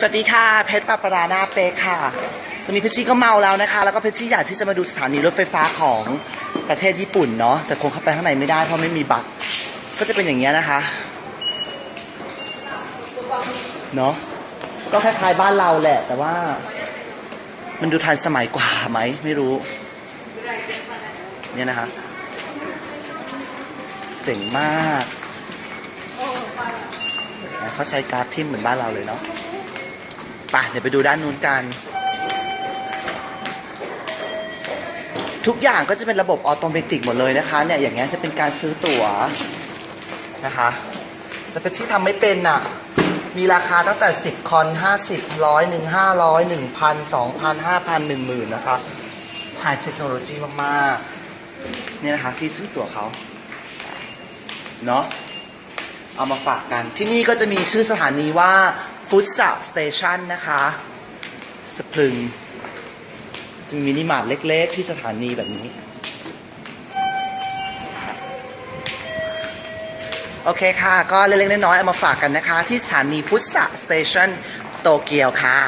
สวัสดีค่ะ เพชรปาปรานาเป๊กค่ะ วันนี้เพชรชี่ก็เมาแล้วนะคะ แล้วก็เพชรชี่อยากที่จะมาดูสถานีรถไฟฟ้าของประเทศญี่ปุ่นเนาะ แต่คงเข้าไปข้างในไม่ได้เพราะไม่มีบัตร ก็จะเป็นอย่างเงี้ยนะคะ เนาะ ก็คล้ายๆบ้านเราแหละ แต่ว่า มันดูทันสมัยกว่าไหม ไม่รู้ เนี่ยนะคะ เจ๋งมากเขาใช้การ์ดทิมเหมือนบ้านเราเลยเนาะ ไปเดี๋ยวไปดูด้านนู้นกัน ทุกอย่างก็จะเป็นระบบออโตเมติกหมดเลยนะคะ เนี่ยอย่างเงี้ยจะเป็นการซื้อตั๋วนะคะแต่เป็นที่ทำไม่เป็นอะ มีราคาตั้งแต่ 10 คอน 50 ร้อยหนึ่งห้าร้อยหนึ่งพันสองพันห้าพันหนึ่งหมื่นนะคะไฮเทคโนโลยีมากๆ เนี่ยนะคะที่ซื้อตั๋วเขาเนาะเอามาฝากกันที่นี่ก็จะมีชื่อสถานีว่า ฟุตซาสเตชันนะคะสพลึง จะมีมินิมาร์ทเล็ก ๆ ที่สถานีแบบนี้ โอเคค่ะ ก็เล็ก ๆ น้อยๆเอามาฝากกันนะคะ ที่สถานีฟุตซาสเตชันโตเกียวค่ะ